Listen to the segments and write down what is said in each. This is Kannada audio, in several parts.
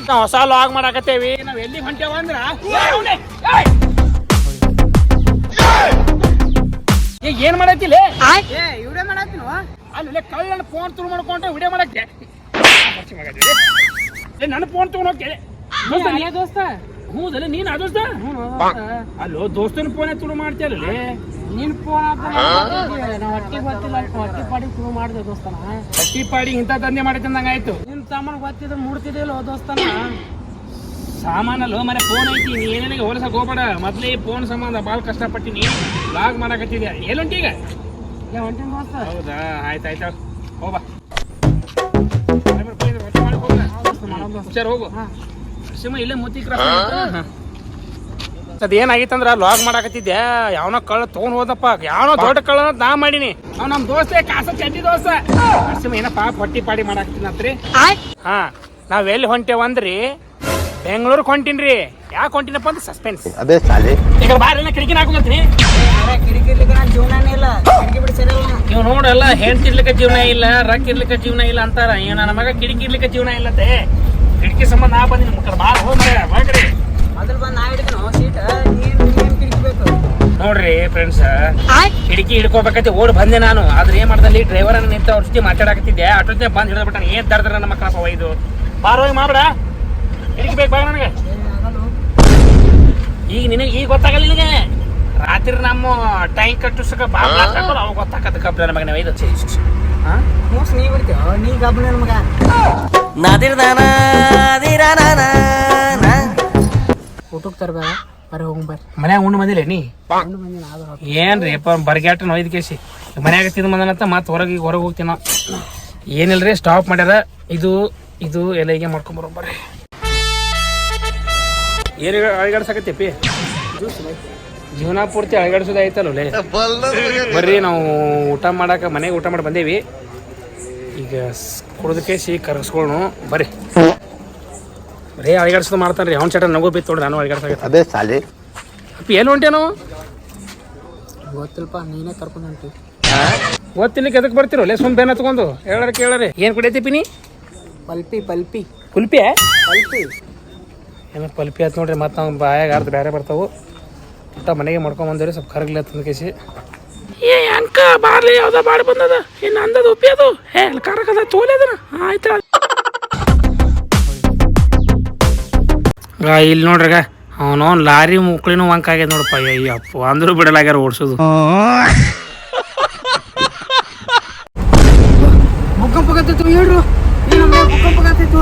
ನಾವ್ ಹೊಸ ಲಾಗ್ ಮಾಡಾಕತ್ತೇವಿ ನಾವ್ ಎಲ್ಲಿ ಹೊಂಟೇವ ಅಂದ್ರ ಏ, ಏನ್ ಮಾಡತ್ತಿಲ್ಲ ಏ ಇವ್ರೇ ಅಲ್ಲ ಅಲ್ಲಿ ಕಳ್ಳನ ಫೋನ್ ತುಳು ಮಾಡ್ಕೊಂಡ್ರೆ ವಿಡಿಯೋ ಮಾಡಕ್ಕೆ ಏ, ನನ್ನ ಫೋನ್ ತಗೊಂಡ್ ಅಲ್ಲೇ ದೋಸ್ತ ಹೌದಲ್ಲ ನೀನ್ ಆ ದೋಸ್ತ ಅಲ್ಲೋ ದೋಸ್ತನ ಫೋನ್ ತುಳು ಮಾಡ್ತೀಯಲ್ಲ ನಿನ್ ಫೋನ್ ನಾವು ಹೊಟ್ಟಿಗೆ ಗೊತ್ತಿಲ್ಲ ಹಟ್ಟಿ ಪಾಡಿ ತುರು ಮಾಡಿದೆ ದೋಸ್ತನ ಹಟ್ಟಿ ಪಾಡಿ ಇಂಥ ದಂಧೆ ಮಾಡಿದ್ದಂಗ ಆಯ್ತು ಸಾಮಾನು ಗೊತ್ತಿದ್ರೆ ಮುಡ್ತಿದ್ದಿಲ್ಲ ದೋಸ್ತನ. ಸಾಮಾನಲ್ಲ ಮನೆ ಫೋನ್ ಐತಿ ನೀ ಏನೇನಿಗೆ ಹೋಲಿಸಕ್ ಹೋಗ್ಬೇಡ. ಮೊದ್ಲೇ ಈ ಫೋನ್ ಸಂಬಂಧ ಭಾಳ ಕಷ್ಟಪಟ್ಟಿನಿ ಲಾಗ್ ಮಾಡಕತ್ತಿದ್ಯಾ. ಎಲ್ಲುಂಟಿ ಈಗ ಏ ಹೊಂಟಿನ ದೋಸ್ತ. ಹೌದಾ? ಆಯ್ತು ಆಯ್ತು ಹೋಗ ಹುಷಾರ್ ಹೋಗು. ಸಿಮ ಇಲ್ಲೇ ಮುತ್ತಿ ಕ್ರಾಸ್ ಅದ ಏನಾಗಿತ್ತಂದ್ರ ಲಾಗ್ ಮಾಡಾಕತ್ತಿದ್ದೆ. ಯಾವನೋ ಕಳ್ಳ ತಗೊಂಡ್ ಹೋದಪ್ಪ. ಯಾವನೋ ದೊಡ್ಡ ಕಳ್ಳ ಅಂತ ನಾ ಮಾಡೀನಿ. ಅವ್ ನಮ್ ದೋಸ್ತೆ ಕಾಸ ಚಡ್ಡಿ ದೋಸ್ತ. ಏನಪ್ಪ ಹೊಟ್ಟಿ ಪಾಡಿ ಮಾಡಾಕತ್ತೀನಂತ್ರಿ ಹಾ ನಾವ್ ಎಲ್ಲಿ ಹೊಂಟೇವಂದ್ರಿ ಬೆಂಗಳೂರು ಹೊಂಟಿನ್ರಿ. ಯಾಕೆ ಹೊಂಟಿನಪ್ಪ ಅಂತ ಸಸ್ಪೆನ್ಸ್ ಅದೇ ಸಾಲಿ ಈಗ ಬಾರಿ ಸರಿ ಇಲ್ಲ. ನೀವು ನೋಡಲ್ಲ ಹೆಣ್ತಿರ್ಲಿಕ್ಕೆ ಜೀವನ ಇಲ್ಲ ರೊಕ್ಕ ಇರ್ಲಿಕ್ಕೆ ಜೀವನ ಇಲ್ಲ ಅಂತಾರ. ಇವ್ ನನ್ನ ಮಗ ಕಿಟಕಿ ಇರ್ಲಿಕ್ಕೆ ಜೀವನ ಇಲ್ಲತ್ತೆ ಕಿಟಕಿ ಸಂಬಂಧ ನಾ ಬಂದಿನಿ ಮುಖ ಬಾಳ ಹೋಗ್ರಿ. ನೋಡ್ರಿ ಫ್ರೆಂಡ್ಸ್ ಕಿಟಕಿ ಹಿಡ್ಕೋಬೇಕಂತ ಓಡ್ ಬಂದೆ ನಾನು. ಆದ್ರೆ ಏನ್ ಮಾಡ್ದಲ್ಲಿ ಡ್ರೈವರ್ ಅನ್ನ ನಿಂತ ಅವ್ರ ಜೊತೆ ಮಾತಾಡಕತ್ತಿದ್ದೆ. ಆಟೋ ಜೊತೆ ಬಂದ್ ಹಿಡಿದ್ಬಿಟ್ಟ ಏನ್ ದರ್ದ್ರ ನಮ್ಮ ಮಕ್ಕಳಪ್ಪ ಇದು? ಬಾರೋಗಿ ಮಾಡ್ಬೇಡ ಕಿಟಕಿ ಬೇಕು ಬಾ ನನಗೆ. ಈಗ ನಿನಗೆ ಈಗ ಗೊತ್ತಾಗಲ್ಲ ನಿನಗೆ. ರಾತ್ರಿ ನಮ್ಮ ಟೈಮ್ ಕಟ್ಟಿಸಕ ಬಾಳ ಅವಾಗ ಗೊತ್ತಾಕತ್ತ ಕಬ್ಬ ನಮಗೆ ನಾವು ಮೂಸ್ ನೀ ಬಿಡ್ತೀವ ನೀ ನದಿರ್ದಾನ ಮಗ. ಊಟಕ್ಕೆ ತರಬೇಡ ಬರೀ ಹೋಗಿ ಬರ್ರಿ ಮನ್ಯಾಗ ಉಣ್ಣು ಬಂದಿಲ್ಲ ನೀ? ಉಂಡು ಬಂದಿನ ಆದ್ರೆ ಏನ್ರಿ ಅಪ್ಪ ಬರ್ಗ್ಯಾಟ ನೋಯ್ದ ಕೇಸಿ ಮನ್ಯಾಗ ತಿಂದು ಬಂದನಂತ ಮತ್ತೆ ಹೊರಗೆ ಈಗ ಹೊರಗೆ ಏನಿಲ್ಲ ಏನಿಲ್ರಿ ಸ್ಟಾಪ್ ಮಾಡ್ಯಾರ. ಇದು ಇದು ಎಲ್ಲ ಹೀಗೆ ಮಾಡ್ಕೊಂಬರೋ ಬರ್ರಿ. ಏನು ಅಳಗಾಡ್ಸಕತ್ತೀಪಿ ಜೀವನ ಪೂರ್ತಿ ಅಳಗಡಿಸೋದಾಯ್ತಲ್ಲೇ ಬರ್ರಿ ನಾವು ಊಟ ಮಾಡಕ್ಕೆ ಮನೆಗೆ ಊಟ ಮಾಡಿ ಬಂದೇವಿ. ಈಗ ಕುಡಿದ ಕೇಸಿ ಕರ್ಗಿಸ್ಕೊಳ್ಳು ಬರ್ರಿ. ಬರೀ ಅಳಗಾಡ್ಸೋದು ಮಾಡ್ತಾನ್ರಿ. ಅವ್ನ ಚಟ ನಗು ಬಿತ್ತು ನೋಡಿ ನಾನು ಅಳಗಾಡ್ಸಕತ್ತ ಅದೇ ಸಾಲಿ. ಅಪ್ಪಿ ಎಲ್ಲಿ ಹೊಂಟೇನು ಗೊತ್ತಿಲ್ಪ ನೀನೇ ಕರ್ಕೊಂಡು ಹೊಂಟಿ. ಗೊತ್ತಿಲ್ಲಕ್ಕೆ ಎದಕ್ಕೆ ಬರ್ತಿರೋ? ಲೇ ಸುಮ್ ಬೇನ ತಗೊಂಡು ಹೇಳಾರ ಕೇಳಾರೆ. ಏನು ಕುಡಿಯತಿ ನೀ ಪಲ್ಪಿ ಪಲ್ಪಿ. ಕುಲ್ಪಿ ಪಲ್ಪಿ. ಏನೋ ಪಲ್ಪಿ ಆಯ್ತು ನೋಡ್ರಿ ಮತ್ತೆ ನಾವು ಬಾಯಾಗ ಅರ್ಧ ಬೇರೆ ಬರ್ತಾವು. ಊಟ ಮನೆಗೆ ಮಾಡ್ಕೊಂಬಂದಿರಿ ಸ್ವಲ್ಪ ಕರಗ್ಲಿ ತಂದ ಕೇಸಿ ಏ ಅಂಕ ಬಾರ್ಲಿ ಯಾವ್ದೋ ಬಾಡಿ ಬಂದದ. ಇನ್ನು ಅಂದದ ಉಪ್ಪಿ ಅದು? ಹೇ ಕರಕದ ತೋಲೆ ಅದನ ಆಯ್ತಾ ಇಲ್ಲಿ ನೋಡ್ರಿಗ ಅವನು ಲಾರಿ ಮುಕ್ಳಿನೂ ವಂಕ ಆಗ್ಯದ ನೋಡಪ್ಪ. ಅಯ್ಯಪ್ಪ ಅಂದ್ರೂ ಬಿಡಲಾಗ್ಯಾರ ಓಡಿಸೋದು. ಭೂಕಂಪ ಆಗತ್ತಿತ್ತು ಹೇಳ್ರು? ಭೂಕಂಪ ಆಗತ್ತಿತ್ತು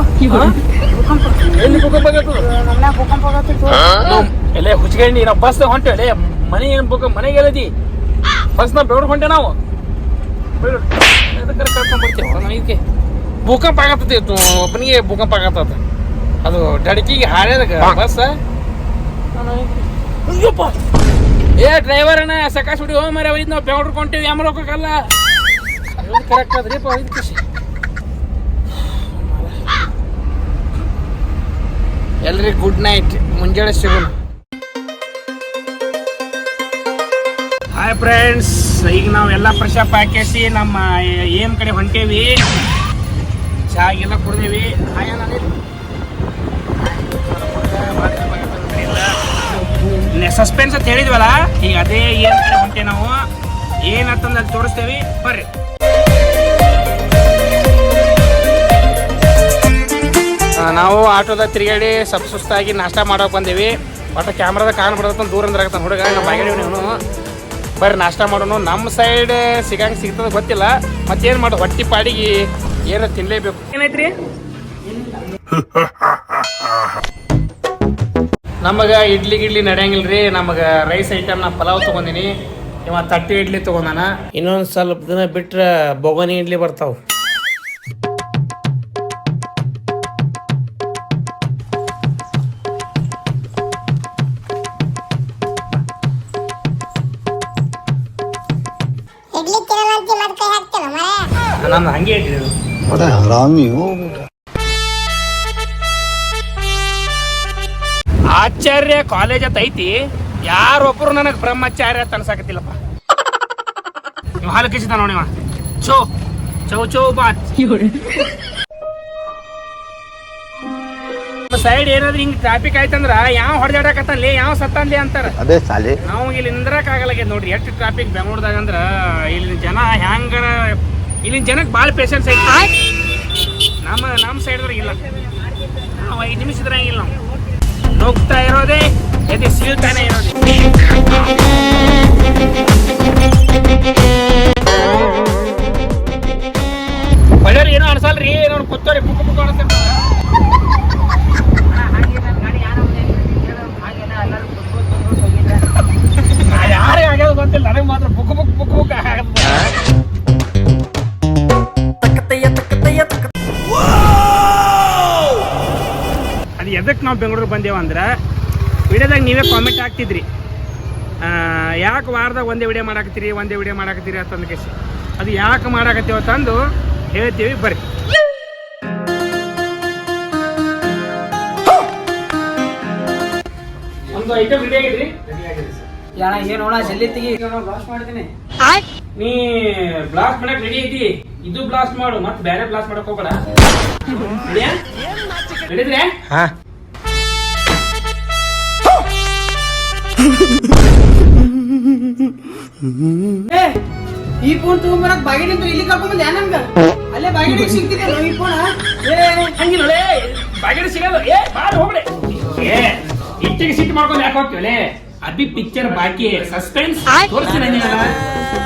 ಎಲ್ಲಿ ಭೂಕಂಪ ನಮ್ಮನ್ಯಾಗ ಭೂಕಂಪ ಆಗತ್ತಿತ್ತು ಎಲ್ಲೇ ಹುಚ್ಕೊಂಡಿ ನಾವು ಬಸ್ ಹೊಂಟೆ ಅಲ್ಲೇ ಮನೆ ಏನು ಬುಕ್ ಮನೆಗೆ ಎಲ್ಲದಿ ಬಸ್ ನಾವು ಬೆವ್ರು ಹೊಂಟೆ ನಾವು. ಕರ್ಕೊಂಡ್ ಬರ್ತೀವಿ? ಭೂಕಂಪ ಒಬ್ಬನಿಗೆ ಭೂಕಂಪ ಆಗತ್ತದ ಅದು ಡಡಕಿಗೆ ಹಾರ್ಯದ ಬಸ್? ಏ ಡ್ರೈವರ್ ಅಣ್ಣ ಸಕಾಶ್ ಹುಡಿ ಹೋಗಿ ಮರ ಒಯ್ದು ನಾವು ಬೆವ್ರು ಕೊಂಟಿವಿ ಯಾಮ್ ಹೋಗಕ್ಕಲ್ಲ ಕರೆಕ್ಟ್ ಅದ್ರಿಪ್ಪ ಇದು ಖುಷಿ. ಎಲ್ರಿ ಗುಡ್ ನೈಟ್ ಮುಂಜಾನೆ ಸಿಗೋಣ. ಹಾಯ್ ಫ್ರೆಂಡ್ಸ್ ಈಗ ನಾವು ಎಲ್ಲ ಫ್ರೆಶಪ್ ಹಾಕೇಸಿ ನಮ್ಮ ಏಮ್ ಕಡೆ ಹೊಂಟೇವಿ? ಚಾ ಎಲ್ಲ ಕುಡ್ದೇವಿ. ಹಾಯ್ ಸಸ್ಪೆನ್ಸ್ ಅಂತ ಹೇಳಿದ್ವಲ್ಲ ಈಗ ಅದೇ ಏನ್ ಕಡೆ ಹೊಂಟೆ ನಾವು ಏನಂತಂದ್ರೆ ಅಲ್ಲಿ ತೋರಿಸ್ತೇವೆ ಬರ್ರಿ. ನಾವು ಆಟೋದಾಗ ತಿರುಗಾಡಿ ಸಬ್ ಸುಸ್ತಾಗಿ ನಾಷ್ಟ ಮಾಡೋಕೆ ಬಂದೇವಿ. ಒಟ್ಟು ಕ್ಯಾಮ್ರಾದಾಗ ಕಾಣ್ ಬಿಡತ್ತ ದೂರ ಅಂದ್ರೆ ಆಗತ್ತ ಹುಡುಗ ನಾವು ಬಾಗಿಡಿ ನೀವು ಬರ್ರಿ ನಾಷ್ಟ ಮಾಡೋನು. ನಮ್ಮ ಸೈಡ್ ಸಿಗಂಗೆ ಸಿಗ್ತದ ಗೊತ್ತಿಲ್ಲ. ಮತ್ತೇನು ಮಾಡೋದು ಹೊಟ್ಟಿ ಪಾಡಿಗೆ ಏನೋ ತಿನ್ನಲೇಬೇಕು ಏನೈತ್ರಿ ನಮಗೆ ಇಡ್ಲಿ ಗಿಡ್ಲಿ ರೀ ನಮಗೆ ರೈಸ್ ಐಟಮ್ ನಾ ಪಲಾವ್ ತೊಗೊಂಡಿನಿ ಇವ ತಟ್ಟಿ ಇಡ್ಲಿ ತೊಗೊಂಡಾನ. ಇನ್ನೊಂದು ಸ್ವಲ್ಪ ದಿನ ಬಿಟ್ರೆ ಬೊಗನಿ ಇಡ್ಲಿ ಬರ್ತಾವ. ನಾನು ಹಂಗೆ ಅಂತ ಮತ್ತೆ ಕೈ ಹಾಕ್ತೇನ ಮರ ನಮ್ದು ಹಂಗೆ ಇಟ್ಟಿದ್ರು ಆಚಾರ್ಯ ಕಾಲೇಜ್ ಅಂತ ಐತಿ ಯಾರೊಬ್ರು ನನಗೆ ಬ್ರಹ್ಮಚಾರ್ಯ ಅಂತ ಅನ್ಸಾಕತ್ತಿಲ್ಲಪ್ಪ. ನೀವು ಹಾಲು ಕಿಸಿದ ನೋಡಿ ಇವ. ಚೋ ಚೌ ಚೌ ಬಾತ್ ಸೈಡ್ ಏನಾದ್ರು ಹಿಂಗ್ ಟ್ರಾಫಿಕ್ ಆಯ್ತಂದ್ರ ಯಾವ ಹೊಡೆದಾಡಕತ್ತಲ್ಲಿ ಯಾವ ಸತ್ತಲ್ಲಿ ಅಂತಾರ. ಅದೇ ಸಾಲಿ ನಾವು ಇಲ್ಲಿ ನಿಂದ್ರಕ್ ಆಗಲಾಗ್ಯದ ನೋಡ್ರಿ ಎಷ್ಟು ಟ್ರಾಫಿಕ್ ಬೆಂಗಳೂರದಾಗ ಅಂದ್ರ ಇಲ್ಲಿ ಜನ ಹ್ಯಾಂಗರ ಇಲ್ಲಿನ ಜನಕ್ಕೆ ಭಾಳ ಪೇಷನ್ಸ್ ಐತಿ. ನಮ್ಮ ನಮ್ಮ ಸೈಡ್ದಾಗ ಇಲ್ಲ. ನಾವು ಐದು ನಿಮಿಷ ಇದ್ರಂಗ ಇಲ್ಲ ನಾವು. ನುಗ್ತಾ ಇರೋದೇ ಎದೆ ಸೀಳ್ತಾನೆ ಇರೋದೇ. ಬಳ್ಳಾರಿ ಏನೋ ಅನ್ಸಲ್ರಿ ಏನೋ ಕೂತೋರಿ ಪುಕ್ಕ ಪುಕ್ಕ ನಾ ಯಾರೇ ಆಗ್ಯಾವ ಗೊತ್ತಿಲ್ಲ ನನಗೆ ಮಾತ್ರ ಬುಕ್ ಬುಕ್ ಬುಕ್ ಬುಕ್ ಆಗತ್ತೆ ಎದಕ್ಕೆ ನಾವು ಬೆಂಗಳೂರು ಬಂದೇವು ಅಂದ್ರೆ ವಿಡಿಯೋದಾಗ ನೀವೇ ಕಾಮೆಂಟ್ ಹಾಕ್ತಿದ್ರಿ. ಯಾಕೆ ವಾರದಾಗ ಒಂದೇ ವಿಡಿಯೋ ಮಾಡಾಕತ್ತೀರಿ ಒಂದೇ ವಿಡಿಯೋ ಮಾಡಾಕತ್ತೀರಿ ಅಂತಂದು ಕೇಸಿ. ಅದು ಯಾಕೆ ಮಾಡಾಕತ್ತೀವ ತಂದು ಹೇಳ್ತೀವಿ ಬರ್ರಿ. ಒಂದು ಐಟಮ್ ರೆಡಿ ಆಗಿದ್ರಿ? ಯಾಣ ಏನ್ ನೋಡ ಜಲ್ದಿ ತೆಗಿ. ಬ್ಲಾಸ್ಟ್ ಮಾಡ್ತೀನಿ. ನೀ ಬ್ಲಾಸ್ಟ್ ಮಾಡಕ್ ರೆಡಿ ಐತಿ. ಇದು ಬ್ಲಾಸ್ಟ್ ಮಾಡು ಮತ್ತೆ ಬೇರೆ ಬ್ಲಾಸ್ಟ್ ಮಾಡಕ್ ಹೋಗ್ಬೇಡ. ಈ ಫೋನ್ ತಗೊಂಬರಕ್ ಬಾಗಿನ ಇಲ್ಲಿ ಕರ್ಕೊಂಡ್ ಬಂದ್ಯಾ ನಮ್ಗ ಅಲ್ಲೇ ಬಾಗಿಲು ಸಿಗ್ತಿದೆ ಈ ಫೋನ್ ಏ ಹಂಗಿಲ್ಲೇ ಬಾಗಿಲು ಸಿಗಲ್ಲ. ಏ ಬಾಳ ಹೋಗ್ಬಿಡೆ. ಏ ಇಚ್ಚಿಗೆ ಸಿಟ್ಟು ಮಾಡ್ಕೊಂಡು ಯಾಕೆ ಹೋಗ್ತೀವಲೆ ಅಭಿ ಪಿಕ್ಚರ್ ಬಾಕಿ ಸಸ್ಪೆನ್ಸ್ ತೋರಿಸ್ತೀನಿ ನೀವೆಲ್ಲ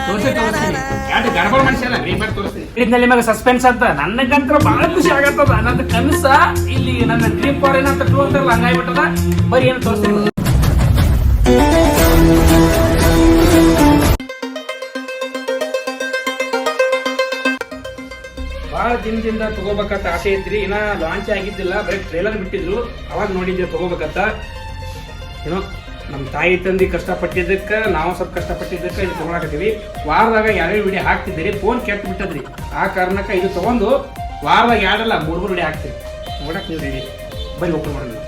ತೋರಿಸಿ ತೋರಿಸ್ತೀನಿ. ಯಾರು ಗಡಬಡ ಮನುಷ್ಯಲ್ಲ ರೀಬಾರ್ ತೋರಿಸ್ತೀನಿ. ಇದ್ನಲ್ಲಿ ನಿಮಗೆ ಸಸ್ಪೆನ್ಸ್ ಅಂತ. ನನಗಂತ್ರ ಬಹಳ ಖುಷಿ ಆಗತ್ತದ. ನನ್ನ ಕನಸ. ಇಲ್ಲಿ ನನ್ನ ಡ್ರೀಮ್ ಫಾರ್ ಏನಂತ ಟೂ ಅಂತಾರಲ್ಲ ಹಂಗಾಗ್ಬಿಟ್ಟದ. ಬರೀ ಏನು ತೋರಿಸ್ತೀನಿ. ತಗೋಬೇಕಂತ ಆಸೆ ಐತ್ರಿ ಇನ್ನ ಲಾಂಚ್ ಆಗಿದ್ದಿಲ್ಲ, ಬರೀ ಟ್ರೇಲರ್ ಬಿಟ್ಟಿದ್ರು. ಅವಾಗ ನೋಡಿದ್ದೆ ತಗೋಬೇಕಂತ. ಏನೋ ನಮ್ಮ ತಾಯಿ ತಂದೆ ಕಷ್ಟಪಟ್ಟಿದ್ದಕ್ಕೆ, ನಾವು ಸ್ವಲ್ಪ ಕಷ್ಟಪಟ್ಟಿದ್ದಕ್ಕೆ ಇದು ತಗೊಳಕತ್ತೀವಿ. ವಾರದಾಗ ಯಾವ್ಯಾವ ವಿಡಿಯೋ ಹಾಕ್ತಿದ್ದೀರಿ ಫೋನ್ ಕೆಟ್ಟು ಬಿಟ್ಟದ್ರಿ. ಆ ಕಾರಣಕ್ಕೆ ಇದು ತಗೊಂಡು ವಾರದಾಗ ಎರಡಲ್ಲ, ಮೂರು ಮೂರು ವಿಡಿಯೋ ಹಾಕ್ತೀವಿ ನೋಡಕ್ ನೀವು ರೆಡಿ ಓಪನ್ ಮಾಡೋಣ.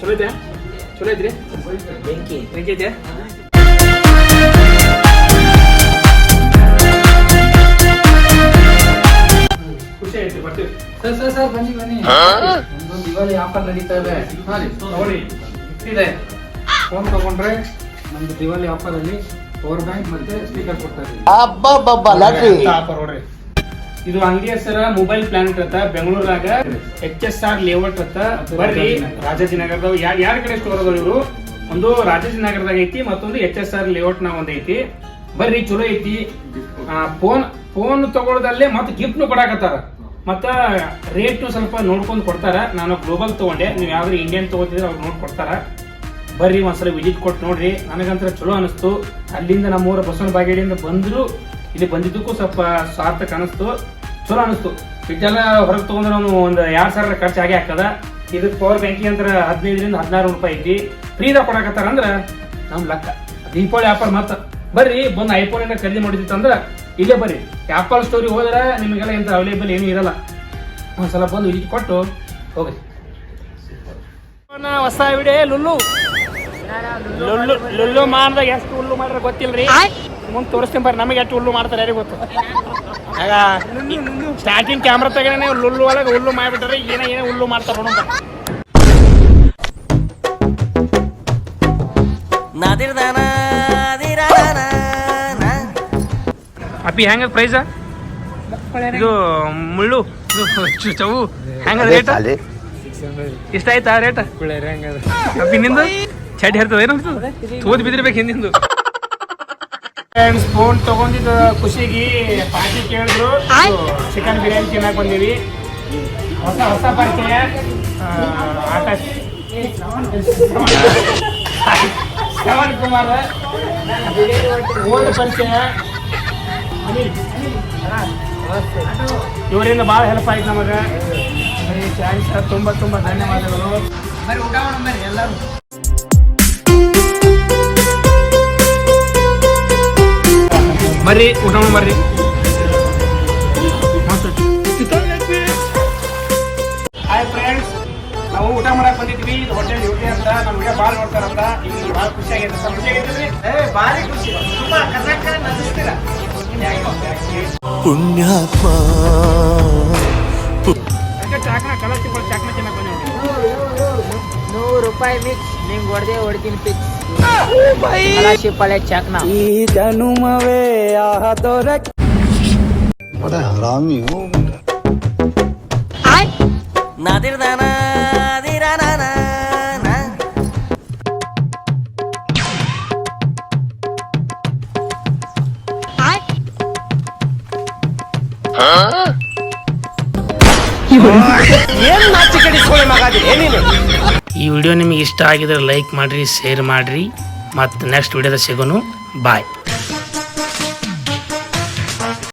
ಚಲೋ ಐತೆ? ಚಲೋ ಐತ್ರಿ? ಬೆಂಕಿ. ಬೆಂಕಿ ಐತೆ? ಖುಷಿ ಆಯ್ತು ಬರ್ತೀವಿ. ಸರ್ ಸರ್ ಸರ್ ಬನ್ನಿ ಬನ್ನಿ. ಒಂದು ದಿವಾಲಿ ಆಫರ್ ನಡೀತಾ ಇದೆ. ಹಾ ರೀ ನೋಡಿ ಇದೆ. ಫೋನ್ ತಗೊಂಡ್ರೆ ನಮ್ದು ದಿವಾಲಿ ಆಫರ್ ಅಲ್ಲಿ ಪವರ್ ಬ್ಯಾಂಕ್ ಮತ್ತೆ ಸ್ಪೀಕರ್ ಕೊಡ್ತಾ ಇದ್ದೀವಿ. ಆಫರ್ ನೋಡ್ರಿ? ಇದು ಅಂಗಡಿ ಹೆಸರ ಮೊಬೈಲ್ ಪ್ಲಾನೆಟ್ ಅಂತ ಬೆಂಗಳೂರಾಗ ಎಚ್ ಎಸ್ ಆರ್ ಲೇಔಟ್ ಅಂತ ಬರ್ರಿ ರಾಜಾಜಿನಗರದ ಯಾರ ಕಡೆ ಸ್ಟೋರ್ ಅದಾವ ಇವರು? ಒಂದು ರಾಜಾಜಿನಗರದಾಗ ಐತಿ, ಮತ್ತೊಂದು ಎಚ್ ಎಸ್ ಆರ್ ಲೇಔಟ್ನ ಒಂದ್ ಐತಿ. ಬರ್ರಿ, ಚಲೋ ಐತಿ. ಫೋನ್ ಫೋನ್ ತಗೊಳ್ಳೋದಲ್ಲೇ ಮತ್ತೆ ಗಿಫ್ಟ್ ಕೊಡಾಕತ್ತಾರ. ಮತ್ತ ರೇಟ್ ಸ್ವಲ್ಪ ನೋಡ್ಕೊಂಡು ಕೊಡ್ತಾರ. ನಾನು ಗ್ಲೋಬಲ್ ತಗೊಂಡೆ. ನೀವು ಯಾವ್ದು ಇಂಡಿಯನ್ ತಗೋತಿದ್ರೆ ಅವ್ರು ನೋಡಿ ಕೊಡ್ತಾರ. ಬರ್ರಿ, ಒಂದ್ಸಲ ವಿಸಿಟ್ ಕೊಟ್ಟು ನೋಡ್ರಿ. ನನಗಂತರ ಚಲೋ ಅನಿಸ್ತು. ಅಲ್ಲಿಂದ ನಮ್ಮೂರ ಬಸವನ ಬಾಗೇಡಿಯಿಂದ ಬಂದ್ರು ಇಲ್ಲಿ ಬಂದಿದ್ದಕ್ಕೂ ಸ್ವಲ್ಪ ಸಾರ್ಥಕ ಅನಿಸ್ತು. ಚಲೋ ಅನಿಸ್ತು. ಫ್ರಿಡ್ಜೆಲ್ಲ ಹೊರಗೆ ತೊಗೊಂಡ್ರೆ ನಾವು ಒಂದು ಎರಡು ಸಾವಿರ ಖರ್ಚು ಆಗೇ ಆಗ್ತದ ಇದಕ್ಕೆ ಪವರ್ ಬ್ಯಾಂಕಿ ಅಂತ ಹದಿನೈದರಿಂದ ಹದಿನಾರು ರೂಪಾಯಿ ಐತಿ. ಫ್ರೀದಾಗ ಕೊಡಕತ್ತಾರ ಅಂದ್ರ ನಮ್ ಲೆಕ್ಕ. ದೀಪಾವಳಿ ಆಫರ್ ಮಾತ್ರ ಬರ್ರಿ ಬಂದು ಐಫೋನ್ ಏನ ಖರೀದಿ ಮಾಡಿದಿತ್ತು ಅಂದ್ರ ಇಲ್ಲೇ ಬರ್ರಿ. ಆಪಲ್ ಸ್ಟೋರಿ ಹೋದ್ರೆ ನಿಮಗೆಲ್ಲ ಎಂತ ಅವೈಲೇಬಲ್ ಏನೂ ಇರಲ್ಲ. ಒಂದ್ಸಲ ಬಂದು ವಿಸಿಟ್ ಕೊಟ್ಟು ಹೋಗ್ರಿ. ಹೊಸ ವಿಡಿಯೋ ಲುಲ್ಲು. ಲುಲ್ಲು ಲುಲ್ಲು ಮಾಡ್ದಾಗ ಎಷ್ಟು ಹುಲ್ಲು ಮಾಡ್ರೆ ಗೊತ್ತಿಲ್ರಿ? ಮುಂದೆ ತೋರಿಸ್ತೀನಿ ಬರ್ರಿ ನಮಗೆ ಎಷ್ಟು ಹುಲ್ಲು ಮಾಡ್ತಾರೆ ಯಾರಿಗೆ ಗೊತ್ತು? ಆಗ ಸ್ಟಾರ್ಟಿಂಗ್ ಕ್ಯಾಮ್ರಾ ತೆಗೇನೆ ಹುಲ್ಲು ಒಳಗೆ ಹುಲ್ಲು ಮಾಡಿಬಿಟ್ರೆ ಏನೇ ಏನೇ ಹುಲ್ಲು ಮಾಡ್ತಾರೆ ನೋಡೋಣ ಅಪ್ಪಿ ಹೆಂಗ ಪ್ರೈಸ ಇದು ಮುಳ್ಳು ಇದು ಚವು ಹೆಂಗ ರೇಟ್ ಇಷ್ಟ ಆಯ್ತಾ ರೇಟ್ ಅಪ್ಪಿ ನಿಂದು? ಚಟ್ ಹೇರ್ತದ ಏನು ತೋದ್ ಬಿದ್ದಿರ್ಬೇಕು ಹಿಂದಿಂದು. ಫ್ರೆಂಡ್ಸ್ ಫೋನ್ ತಗೊಂಡಿದ್ದು ಖುಷಿಗೆ ಪಾರ್ಟಿ ಕೇಳಿದ್ರು. ಚಿಕನ್ ಬಿರಿಯಾನಿ ತಿನ್ನಕ್ ಬಂದೀವಿ. ಹೊಸ ಹೊಸ ಪರಿಚಯ. ಆ, ಆಟ ಶ್ರವಣ್ ಕುಮಾರ್. ಓಲ್ಡ್ ಪರಿಚಯ. ಇವರಿಂದ ಭಾಳ ಹೆಲ್ಪ್ ಆಯ್ತು ನಮಗೆ. ಥ್ಯಾಂಕ್ಸ್ ತುಂಬ ತುಂಬ ಧನ್ಯವಾದಗಳು. ಬರೀ ಊಟ ಮಾಡಿ ಎಲ್ಲರೂ. ಬರ್ರಿ ಊಟ ಬರ್ರಿ. ಹಾಯ್ ಫ್ರೆಂಡ್ಸ್ ನಾವು ಊಟ ಮಾಡಕ್ ಬಂದಿದ್ವಿ. ಹೋಟೆಲ್ ಡ್ಯೂಟಿ ಅಂತ. ನಮ್ಗೆ ಭಾಳ ನೋಡ್ತಾರಂತ. ಇಲ್ಲಿ ಭಾಳ ಖುಷಿ ಆಗಿದೆ. ಸರ್ ಖುಷಿ ಭಾರಿ ಖುಷಿ. ತುಂಬಾ ಕರ್ನಾಟಕ ಪುಣ್ಯಾತ್ಮ. ಚಾಕ್ನ ಬಂದೇವ್ ನೂರು ರೂಪಾಯಿ ಮಿಕ್ಸ್ ನಿಂಗೆ ಹೊಡೆದೇ ಹೊಡ್ತೀನಿ ಪಿಕ್ಸ್ స్కాలర్షిప్ అలే చెక్నా ఈ జనుమవే ఆహ దొరక్ బడా హరామి హో నాదిర్ దానా ಏನ್ ನಾಚಿಕಡಿಸ್ಕೊಳ್ಳಿ ಮಗಾದಿ ಏನೇನು ಈ ವಿಡಿಯೋ ನಿಮಗೆ ಇಷ್ಟ ಆಗಿದ್ರೆ ಲೈಕ್ ಮಾಡಿರಿ ಶೇರ್ ಮಾಡಿರಿ. ಮತ್ತು ನೆಕ್ಸ್ಟ್ ವಿಡಿಯೋದ ಸಿಗೋನು. ಬಾಯ್